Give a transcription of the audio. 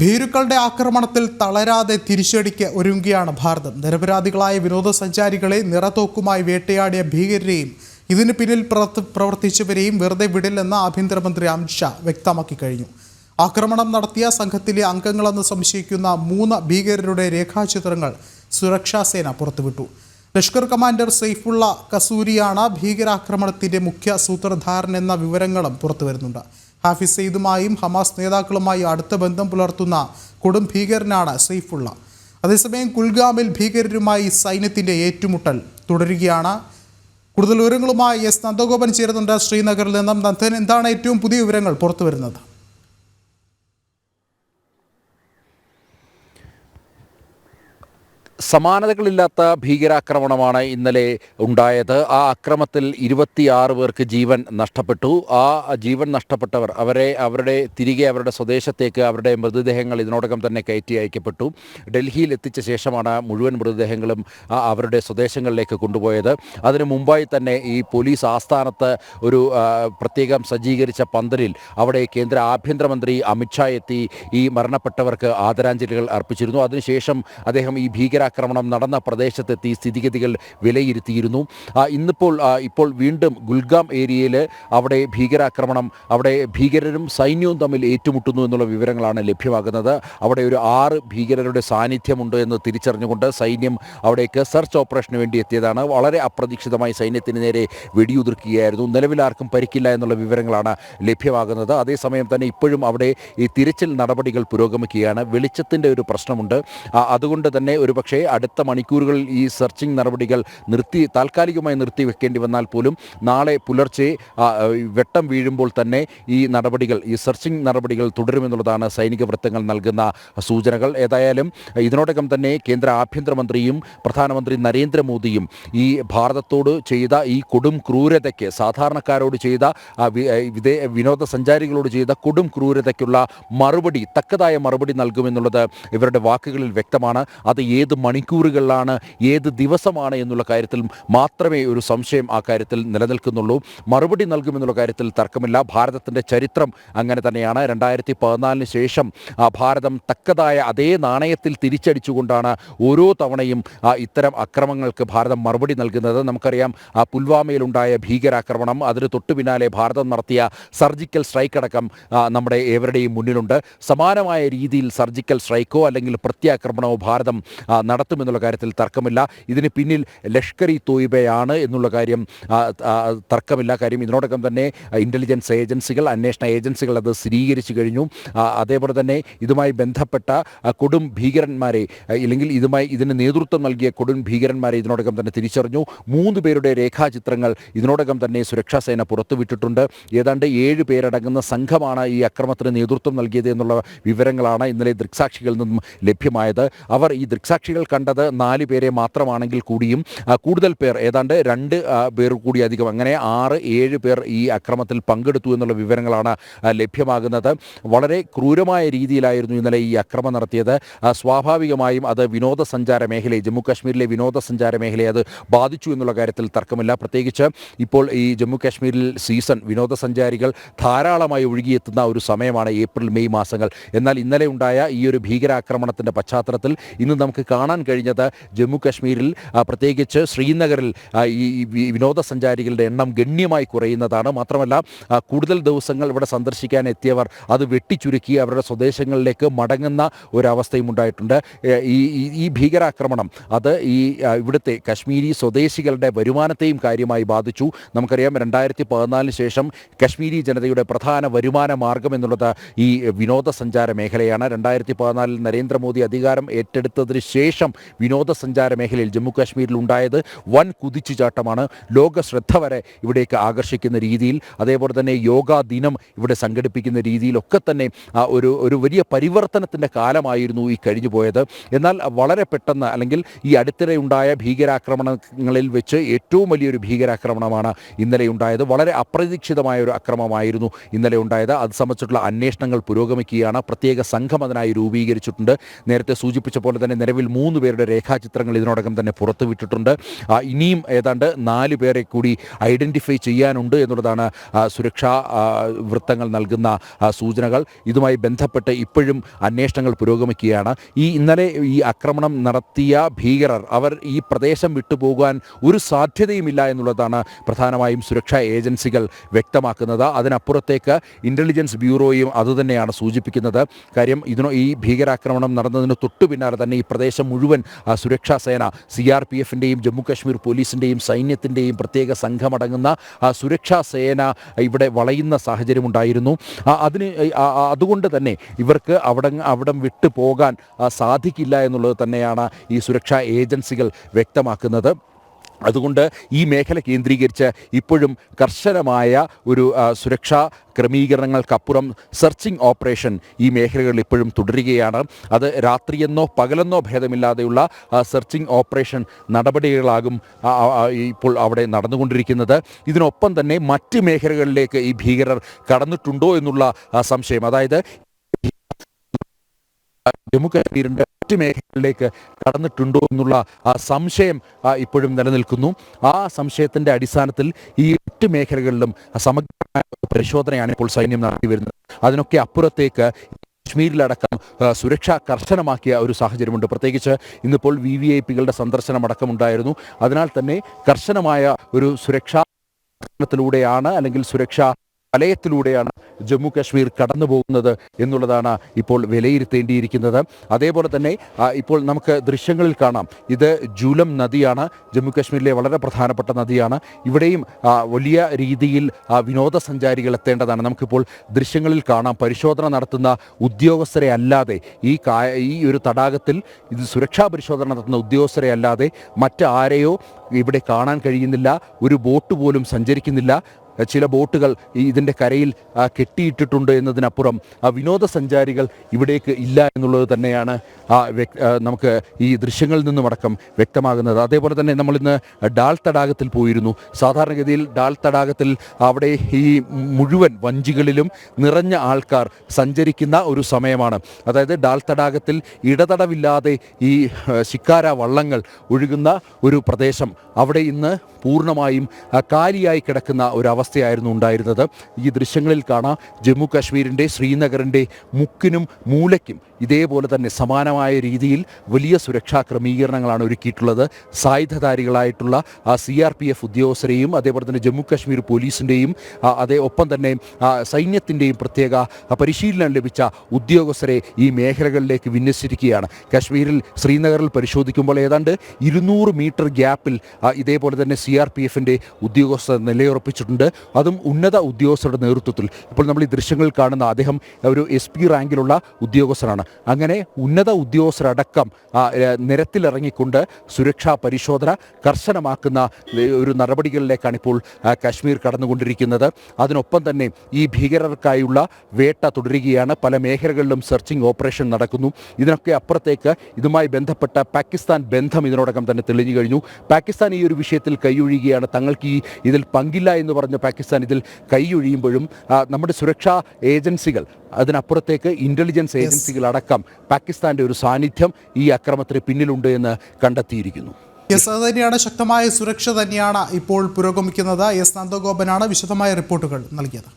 ഭീരുക്കളുടെ ആക്രമണത്തിൽ തളരാതെ തിരിച്ചടിക്ക് ഒരുങ്ങുകയാണ് ഭാരതം. നിരപരാധികളായ വിനോദസഞ്ചാരികളെ നിറത്തോക്കുമായി വേട്ടയാടിയ ഭീകരരെയും ഇതിന് പിന്നിൽ പ്രവർത്തിച്ചവരെയും വെറുതെ വിടില്ലെന്ന് ആഭ്യന്തരമന്ത്രി അമിത്ഷാ വ്യക്തമാക്കി കഴിഞ്ഞു. ആക്രമണം നടത്തിയ സംഘത്തിലെ അംഗങ്ങളെന്ന് സംശയിക്കുന്ന മൂന്ന് ഭീകരരുടെ രേഖാചിത്രങ്ങൾ സുരക്ഷാ സേന പുറത്തുവിട്ടു. ലഷ്കർ കമാൻഡർ സെയ്ഫുള്ള കസൂരിയാണ് ഭീകരാക്രമണത്തിന്റെ മുഖ്യ സൂത്രധാരൻ എന്ന വിവരങ്ങളും പുറത്തുവരുന്നുണ്ട്. ഹാഫിസ് സെയ്ദുമായും ഹമാസ് നേതാക്കളുമായി അടുത്ത ബന്ധം പുലർത്തുന്ന കൊടും ഭീകരനാണ് സെയ്ഫുള്ള അതേസമയം കുൽഗാമിൽ ഭീകരരുമായി സൈന്യത്തിന്റെ ഏറ്റുമുട്ടൽ തുടരുകയാണ്. കൂടുതൽ വിവരങ്ങളുമായി എസ് നന്ദഗോപൻ ചേരുന്നുണ്ട് ശ്രീനഗറിൽ നിന്നും. നന്ദൻ എന്താണ് ഏറ്റവും പുതിയ വിവരങ്ങൾ പുറത്തുവരുന്നത്? സമാനതകളില്ലാത്ത ഭീകരാക്രമണമാണ് ഇന്നലെ ഉണ്ടായത്. ആ അക്രമത്തിൽ ഇരുപത്തിയാറ് പേർക്ക് ജീവൻ നഷ്ടപ്പെട്ടു. ആ ജീവൻ നഷ്ടപ്പെട്ടവർ അവരെ അവരുടെ തിരികെ അവരുടെ സ്വദേശത്തേക്ക് അവരുടെ മൃതദേഹങ്ങൾ ഇതിനോടകം തന്നെ കയറ്റി അയക്കപ്പെട്ടു. ഡൽഹിയിൽ എത്തിച്ച ശേഷമാണ് മുഴുവൻ മൃതദേഹങ്ങളും അവരുടെ സ്വദേശങ്ങളിലേക്ക് കൊണ്ടുപോയത്. അതിനു മുമ്പായി തന്നെ ഈ പോലീസ് ആസ്ഥാനത്ത് ഒരു പ്രത്യേകം സജ്ജീകരിച്ച പന്തലിൽ അവിടെ കേന്ദ്ര ആഭ്യന്തരമന്ത്രി അമിത്ഷാ എത്തി ഈ മരണപ്പെട്ടവർക്ക് ആദരാഞ്ജലികൾ അർപ്പിച്ചിരുന്നു. അതിനുശേഷം അദ്ദേഹം ഈ ഭീകരാക്രമണം നടന്ന പ്രദേശത്തെത്തി സ്ഥിതിഗതികൾ വിലയിരുത്തിയിരുന്നു. ഇന്നിപ്പോൾ ഇപ്പോൾ വീണ്ടും ഗുൽഗാം ഏരിയയിൽ അവിടെ ഭീകരാക്രമണം അവിടെ ഭീകരരും സൈന്യവും തമ്മിൽ ഏറ്റുമുട്ടുന്നു എന്നുള്ള വിവരങ്ങളാണ് ലഭ്യമാകുന്നത്. അവിടെ ഒരു ആറ് ഭീകരരുടെ സാന്നിധ്യമുണ്ട് എന്ന് തിരിച്ചറിഞ്ഞുകൊണ്ട് സൈന്യം അവിടേക്ക് സെർച്ച് ഓപ്പറേഷന് വേണ്ടി എത്തിയതാണ്. വളരെ അപ്രതീക്ഷിതമായി സൈന്യത്തിന് നേരെ വെടിയുതിർക്കുകയായിരുന്നു. നിലവിൽ ആർക്കും പരിക്കില്ല എന്നുള്ള വിവരങ്ങളാണ് ലഭ്യമാകുന്നത്. അതേസമയം തന്നെ ഇപ്പോഴും അവിടെ ഈ തിരച്ചിൽ നടപടികൾ പുരോഗമിക്കുകയാണ്. വെളിച്ചത്തിന്റെ ഒരു പ്രശ്നമുണ്ട്. അതുകൊണ്ട് തന്നെ ഒരുപക്ഷേ അടുത്ത മണിക്കൂറുകളിൽ ഈ സെർച്ചിങ് നടപടികൾ നിർത്തി താൽക്കാലികമായി നിർത്തി വെക്കേണ്ടി വന്നാൽ പോലും നാളെ പുലർച്ചെ വെട്ടം വീഴുമ്പോൾ തന്നെ ഈ നടപടികൾ ഈ സെർച്ചിങ് നടപടികൾ തുടരുമെന്നുള്ളതാണ് സൈനിക വൃത്തങ്ങൾ നൽകുന്ന സൂചനകൾ. ഏതായാലും ഇതിനോടകം തന്നെ കേന്ദ്ര ആഭ്യന്തരമന്ത്രിയും പ്രധാനമന്ത്രി നരേന്ദ്രമോദിയും ഈ ഭാരതത്തോട് ചെയ്ത ഈ കൊടും ക്രൂരതയ്ക്ക് സാധാരണക്കാരോട് ചെയ്ത വിദേ വിനോദസഞ്ചാരികളോട് ചെയ്ത കൊടും ക്രൂരതയ്ക്കുള്ള മറുപടി തക്കതായ മറുപടി നൽകുമെന്നുള്ളത് ഇവരുടെ വാക്കുകളിൽ വ്യക്തമാണ്. അത് ഏത് മണിക്കൂറുകളിലാണ് ഏത് ദിവസമാണ് എന്നുള്ള കാര്യത്തിൽ മാത്രമേ ഒരു സംശയം ആ കാര്യത്തിൽ നിലനിൽക്കുന്നുള്ളൂ. മറുപടി നൽകുമെന്നുള്ള കാര്യത്തിൽ തർക്കമില്ല. ഭാരതത്തിന്റെ ചരിത്രം അങ്ങനെ തന്നെയാണ്. രണ്ടായിരത്തി പതിനാലിന് ശേഷം ഭാരതം തക്കതായ അതേ നാണയത്തിൽ തിരിച്ചടിച്ചുകൊണ്ടാണ് ഓരോ തവണയും ഇത്തരം അക്രമങ്ങൾക്ക് ഭാരതം മറുപടി നൽകുന്നത്. നമുക്കറിയാം പുൽവാമയിലുണ്ടായ ഭീകരാക്രമണം അതിന് തൊട്ടു പിന്നാലെ ഭാരതം നടത്തിയ സർജിക്കൽ സ്ട്രൈക്ക് അടക്കം നമ്മുടെ ഏവരുടെയും മുന്നിലുണ്ട്. സമാനമായ രീതിയിൽ സർജിക്കൽ സ്ട്രൈക്കോ അല്ലെങ്കിൽ പ്രത്യാക്രമണമോ ഭാരതം നടത്തുമെന്നുള്ള കാര്യത്തിൽ തർക്കമില്ല. ഇതിന് പിന്നിൽ ലഷ്കർ ഇ തോയിബയാണ് എന്നുള്ള കാര്യം തർക്കമില്ല. കാര്യം ഇതിനോടകം തന്നെ ഇന്റലിജൻസ് ഏജൻസികൾ അന്വേഷണ ഏജൻസികൾ അത് സ്ഥിരീകരിച്ചു കഴിഞ്ഞു. അതേപോലെ തന്നെ ഇതുമായി ബന്ധപ്പെട്ട കൊടും ഭീകരന്മാരെ ഇല്ലെങ്കിൽ ഇതുമായി ഇതിന് നേതൃത്വം നൽകിയ കൊടും ഭീകരന്മാരെ ഇതിനോടകം തന്നെ തിരിച്ചറിഞ്ഞു. മൂന്ന് പേരുടെ രേഖാചിത്രങ്ങൾ ഇതിനോടകം തന്നെ സുരക്ഷാ സേന പുറത്തുവിട്ടിട്ടുണ്ട്. ഏതാണ്ട് ഏഴ് പേരടങ്ങുന്ന സംഘമാണ് ഈ അക്രമത്തിന് നേതൃത്വം നൽകിയത് എന്നുള്ള വിവരങ്ങളാണ് ഇന്നലെ ദൃക്സാക്ഷികളിൽ നിന്നും ലഭ്യമായത്. അവർ ഈ ദൃക്സാക്ഷികൾ കണ്ടത് നാല് പേരെ മാത്രമാണെങ്കിൽ കൂടിയും കൂടുതൽ പേർ ഏതാണ്ട് രണ്ട് പേർ കൂടി അധികം. അങ്ങനെ ആറ് ഏഴ് പേർ ഈ അക്രമത്തിൽ പങ്കെടുത്തു എന്നുള്ള വിവരങ്ങളാണ് ലഭ്യമാകുന്നത്. വളരെ ക്രൂരമായ രീതിയിലായിരുന്നു ഇന്നലെ ഈ അക്രമം നടത്തിയത്. സ്വാഭാവികമായും അത് വിനോദസഞ്ചാര മേഖലയെ ജമ്മു കാശ്മീരിലെ വിനോദസഞ്ചാര മേഖലയെ അത് ബാധിച്ചു എന്നുള്ള കാര്യത്തിൽ തർക്കമില്ല. പ്രത്യേകിച്ച് ഇപ്പോൾ ഈ ജമ്മു കാശ്മീരിൽ സീസൺ വിനോദസഞ്ചാരികൾ ധാരാളമായി ഒഴുകിയെത്തുന്ന ഒരു സമയമാണ് ഏപ്രിൽ മെയ് മാസങ്ങൾ. എന്നാൽ ഇന്നലെ ഉണ്ടായ ഈ ഒരു ഭീകരാക്രമണത്തിന്റെ പശ്ചാത്തലത്തിൽ ഇന്ന് നമുക്ക് കാണാൻ കഴിഞ്ഞത് ജമ്മു കാശ്മീരിൽ പ്രത്യേകിച്ച് ശ്രീനഗറിൽ ഈ വിനോദസഞ്ചാരികളുടെ എണ്ണം ഗണ്യമായി കുറയുന്നതാണ്. മാത്രമല്ല കൂടുതൽ ദിവസങ്ങൾ ഇവിടെ സന്ദർശിക്കാൻ എത്തിയവർ അത് വെട്ടിച്ചുരുക്കി അവരുടെ സ്വദേശങ്ങളിലേക്ക് മടങ്ങുന്ന ഒരവസ്ഥയും ഉണ്ടായിട്ടുണ്ട്. ഈ ഈ- ഭീകരാക്രമണം അത് ഈ ഇവിടുത്തെ കശ്മീരി സ്വദേശികളുടെ വരുമാനത്തെയും കാര്യമായി ബാധിച്ചു. നമുക്കറിയാം രണ്ടായിരത്തി പതിനാലിന് ശേഷം കശ്മീരി ജനതയുടെ പ്രധാന വരുമാന മാർഗം എന്നുള്ളത് ഈ വിനോദസഞ്ചാര മേഖലയാണ്. രണ്ടായിരത്തി പതിനാലിൽ നരേന്ദ്രമോദി അധികാരം ഏറ്റെടുത്തതിന് ശേഷം വിനോദസഞ്ചാര മേഖലയിൽ ജമ്മുകാശ്മീരിൽ ഉണ്ടായത് വൻ കുതിച്ചുചാട്ടമാണ്. ലോക ശ്രദ്ധ വരെ ഇവിടേക്ക് ആകർഷിക്കുന്ന രീതിയിൽ അതേപോലെ തന്നെ യോഗാ ദിനം ഇവിടെ സംഘടിപ്പിക്കുന്ന രീതിയിലൊക്കെ തന്നെ ഒരു ഒരു വലിയ പരിവർത്തനത്തിന്റെ കാലമായിരുന്നു ഈ കഴിഞ്ഞു പോയത് എന്നാൽ വളരെ പെട്ടെന്ന് അല്ലെങ്കിൽ ഈ അടുത്തിടെ ഉണ്ടായ ഭീകരാക്രമണങ്ങളിൽ വെച്ച് ഏറ്റവും വലിയൊരു ഭീകരാക്രമണമാണ് ഇന്നലെ ഉണ്ടായത് വളരെ അപ്രതീക്ഷിതമായ ഒരു അക്രമമായിരുന്നു ഇന്നലെ ഉണ്ടായത് അത് സംബന്ധിച്ചിട്ടുള്ള അന്വേഷണങ്ങൾ പുരോഗമിക്കുകയാണ്. പ്രത്യേക സംഘം അതിനായി രൂപീകരിച്ചിട്ടുണ്ട്. നേരത്തെ സൂചിപ്പിച്ച പോലെ തന്നെ നിലവിൽ മൂന്ന് പതിമൂന്ന് പേരുടെ രേഖാചിത്രങ്ങൾ ഇതിനോടകം തന്നെ പുറത്തുവിട്ടിട്ടുണ്ട്. ഇനിയും ഏതാണ്ട് നാല് പേരെ കൂടി ഐഡന്റിഫൈ ചെയ്യാനുണ്ട് എന്നുള്ളതാണ് സുരക്ഷാ വൃത്തങ്ങൾ നൽകുന്ന സൂചനകൾ. ഇതുമായി ബന്ധപ്പെട്ട് ഇപ്പോഴും അന്വേഷണങ്ങൾ പുരോഗമിക്കുകയാണ്. ഈ ഇന്നലെ ഈ ആക്രമണം നടത്തിയ ഭീകരർ അവർ ഈ പ്രദേശം വിട്ടുപോകാൻ ഒരു സാധ്യതയുമില്ല എന്നുള്ളതാണ് പ്രധാനമായും സുരക്ഷാ ഏജൻസികൾ വ്യക്തമാക്കുന്നത്. അതിനപ്പുറത്തേക്ക് ഇന്റലിജൻസ് ബ്യൂറോയും അതുതന്നെയാണ് സൂചിപ്പിക്കുന്നത്. കാര്യം ഇതിനോ ഈ ഭീകരാക്രമണം നടന്നതിന് തൊട്ടു പിന്നാലെ തന്നെ ഈ പ്രദേശം മുഴുവൻ സുരക്ഷാ സേന സി ആർ പി എഫിന്റെയും ജമ്മു കാശ്മീർ പോലീസിന്റെയും സൈന്യത്തിന്റെയും പ്രത്യേക സംഘമടങ്ങുന്ന സുരക്ഷാ സേന ഇവിടെ വളയുന്ന സാഹചര്യമുണ്ടായിരുന്നു അതിന് അതുകൊണ്ട് തന്നെ ഇവർക്ക് അവിടെ അവിടം വിട്ടു പോകാൻ സാധിക്കില്ല എന്നുള്ളത് തന്നെയാണ് ഈ സുരക്ഷാ ഏജൻസികൾ വ്യക്തമാക്കുന്നത്. അതുകൊണ്ട് ഈ മേഖല കേന്ദ്രീകരിച്ച് ഇപ്പോഴും കർശനമായ ഒരു സുരക്ഷാ ക്രമീകരണങ്ങൾക്കപ്പുറം സെർച്ചിങ് ഓപ്പറേഷൻ ഈ മേഖലകളിൽ ഇപ്പോഴും തുടരുകയാണ്. അത് രാത്രിയെന്നോ പകലെന്നോ ഭേദമില്ലാതെയുള്ള സെർച്ചിങ് ഓപ്പറേഷൻ നടപടികളാകും ഇപ്പോൾ അവിടെ നടന്നുകൊണ്ടിരിക്കുന്നത്. ഇതിനൊപ്പം തന്നെ മറ്റ് മേഖലകളിലേക്ക് ഈ ഭീകരർ കടന്നിട്ടുണ്ടോ എന്നുള്ള സംശയം. അതായത് ജമ്മു കാശ്മീരിന്റെ മറ്റ് മേഖലകളിലേക്ക് കടന്നിട്ടുണ്ടോ എന്നുള്ള ആ സംശയം ഇപ്പോഴും നിലനിൽക്കുന്നു. ആ സംശയത്തിന്റെ അടിസ്ഥാനത്തിൽ ഈ എട്ട് മേഖലകളിലും സമഗ്രമായ പരിശോധനയാണ് ഇപ്പോൾ സൈന്യം നടത്തി വരുന്നത്. അതിനൊക്കെ അപ്പുറത്തേക്ക് കാശ്മീരിലടക്കം സുരക്ഷ കർശനമാക്കിയ ഒരു സാഹചര്യമുണ്ട്. പ്രത്യേകിച്ച് ഇന്നിപ്പോൾ വി വി ഐ പികളുടെ സന്ദർശനം അടക്കമുണ്ടായിരുന്നു. അതിനാൽ തന്നെ കർശനമായ ഒരു സുരക്ഷാ ത്തിലൂടെയാണ് അല്ലെങ്കിൽ സുരക്ഷാ വലയത്തിലൂടെയാണ് ജമ്മു കാശ്മീർ കടന്നു പോകുന്നത് എന്നുള്ളതാണ് ഇപ്പോൾ വിലയിരുത്തേണ്ടിയിരിക്കുന്നത്. അതേപോലെ തന്നെ ഇപ്പോൾ നമുക്ക് ദൃശ്യങ്ങളിൽ കാണാം. ഇത് ജൂലം നദിയാണ്. ജമ്മു കാശ്മീരിലെ വളരെ പ്രധാനപ്പെട്ട നദിയാണ്. ഇവിടെയും വലിയ രീതിയിൽ വിനോദസഞ്ചാരികൾ എത്തേണ്ടതാണ്. നമുക്കിപ്പോൾ ദൃശ്യങ്ങളിൽ കാണാം. പരിശോധന നടത്തുന്ന ഉദ്യോഗസ്ഥരെ അല്ലാതെ ഈ ഈ ഒരു തടാകത്തിൽ ഇത് സുരക്ഷാ പരിശോധന നടത്തുന്ന ഉദ്യോഗസ്ഥരെ അല്ലാതെ മറ്റാരെയോ ഇവിടെ കാണാൻ കഴിയുന്നില്ല. ഒരു ബോട്ട് പോലും സഞ്ചരിക്കുന്നില്ല. ചില ബോട്ടുകൾ ഇതിന്റെ കരയിൽ കെട്ടിയിട്ടിട്ടുണ്ട് എന്നതിനപ്പുറം വിനോദസഞ്ചാരികൾ ഇവിടേക്ക് ഇല്ല എന്നുള്ളത് തന്നെയാണ് നമുക്ക് ഈ ദൃശ്യങ്ങളിൽ നിന്നുമടക്കം വ്യക്തമാകുന്നത്. അതേപോലെ തന്നെ നമ്മളിന്ന് ഡാൽ തടാകത്തിൽ പോയിരുന്നു. സാധാരണഗതിയിൽ ഡാൽ തടാകത്തിൽ അവിടെ ഈ മുഴുവൻ വഞ്ചികളിലും നിറഞ്ഞ ആൾക്കാർ സഞ്ചരിക്കുന്ന ഒരു സമയമാണ്. അതായത് ഡാൽ തടാകത്തിൽ ഇടതടവില്ലാതെ ഈ ശിക്കാര വള്ളങ്ങൾ ഒഴുകുന്ന ഒരു പ്രദേശം. അവിടെ ഇന്ന് പൂർണമായും കാലിയായി കിടക്കുന്ന ഒരു അവസ്ഥയായിരുന്നു ഉണ്ടായിരുന്നത്. ഈ ദൃശ്യങ്ങളിൽ കാണാം ജമ്മു കാശ്മീരിന്റെ ശ്രീനഗറിന്റെ മുക്കിനും മൂലയ്ക്കും ഇതേപോലെ തന്നെ സമാനമായ രീതിയിൽ വലിയ സുരക്ഷാ ക്രമീകരണങ്ങളാണ് ഒരുക്കിയിട്ടുള്ളത്. സായുധധാരികളായിട്ടുള്ള ആ സി ആർ പി എഫ് ഉദ്യോഗസ്ഥരെയും അതേപോലെ തന്നെ ജമ്മു കാശ്മീർ പോലീസിന്റെയും അതേ ഒപ്പം തന്നെ സൈന്യത്തിന്റെയും പ്രത്യേക പരിശീലനം ലഭിച്ച ഉദ്യോഗസ്ഥരെ ഈ മേഖലകളിലേക്ക് വിന്യസിച്ചിരിക്കുകയാണ്. കാശ്മീരിൽ ശ്രീനഗറിൽ പരിശോധിക്കുമ്പോൾ ഏതാണ്ട് ഇരുന്നൂറ് മീറ്റർ ഗ്യാപ്പിൽ ഇതേപോലെ തന്നെ സി ആർ പി എഫിന്റെ ഉദ്യോഗസ്ഥർ നിലയുറപ്പിച്ചിട്ടുണ്ട്. അതും ഉന്നത ഉദ്യോഗസ്ഥരുടെ നേതൃത്വത്തിൽ. ഇപ്പോൾ നമ്മൾ ഈ ദൃശ്യങ്ങൾ കാണുന്ന അദ്ദേഹം ഒരു എസ് പി റാങ്കിലുള്ള ഉദ്യോഗസ്ഥരാണ് അങ്ങനെ ഉന്നത ഉദ്യോഗസ്ഥരടക്കം നിരത്തിലിറങ്ങിക്കൊണ്ട് സുരക്ഷാ പരിശോധന കർശനമാക്കുന്ന ഒരു നടപടികളിലേക്കാണ് ഇപ്പോൾ കാശ്മീർ കടന്നുകൊണ്ടിരിക്കുന്നത്. അതിനൊപ്പം തന്നെ ഈ ഭീകരർക്കായുള്ള വേട്ട തുടരുകയാണ്. പല മേഖലകളിലും സെർച്ചിങ് ഓപ്പറേഷൻ നടക്കുന്നു. ഇതിനൊക്കെ അപ്പുറത്തേക്ക് ഇതുമായി ബന്ധപ്പെട്ട പാകിസ്ഥാൻ ബന്ധം ഇതിനോടകം തന്നെ തെളിഞ്ഞു കഴിഞ്ഞു. പാകിസ്ഥാൻ ഈ ഒരു വിഷയത്തിൽ കൈയൊഴിയുകയാണ്. തങ്ങൾക്ക് ഈ ഇതിൽ പങ്കില്ല എന്ന് പറഞ്ഞ പാകിസ്ഥാൻ ഇതിൽ കൈയൊഴിയുമ്പോഴും നമ്മുടെ സുരക്ഷാ ഏജൻസികൾ അതിനപ്പുറത്തേക്ക് ഇന്റലിജൻസ് ഏജൻസികൾ അടക്കം പാകിസ്ഥാന്റെ ഒരു സാന്നിധ്യം ഈ അക്രമത്തിന് പിന്നിലുണ്ട് എന്ന് കണ്ടെത്തിയിരിക്കുന്നു. യെസ് അത് തന്നെയാണ്. ശക്തമായ സുരക്ഷ തന്നെയാണ് ഇപ്പോൾ പുരോഗമിക്കുന്നത്. എസ് നന്ദഗോപനാണ് വിശദമായ റിപ്പോർട്ടുകൾ നൽകിയത്.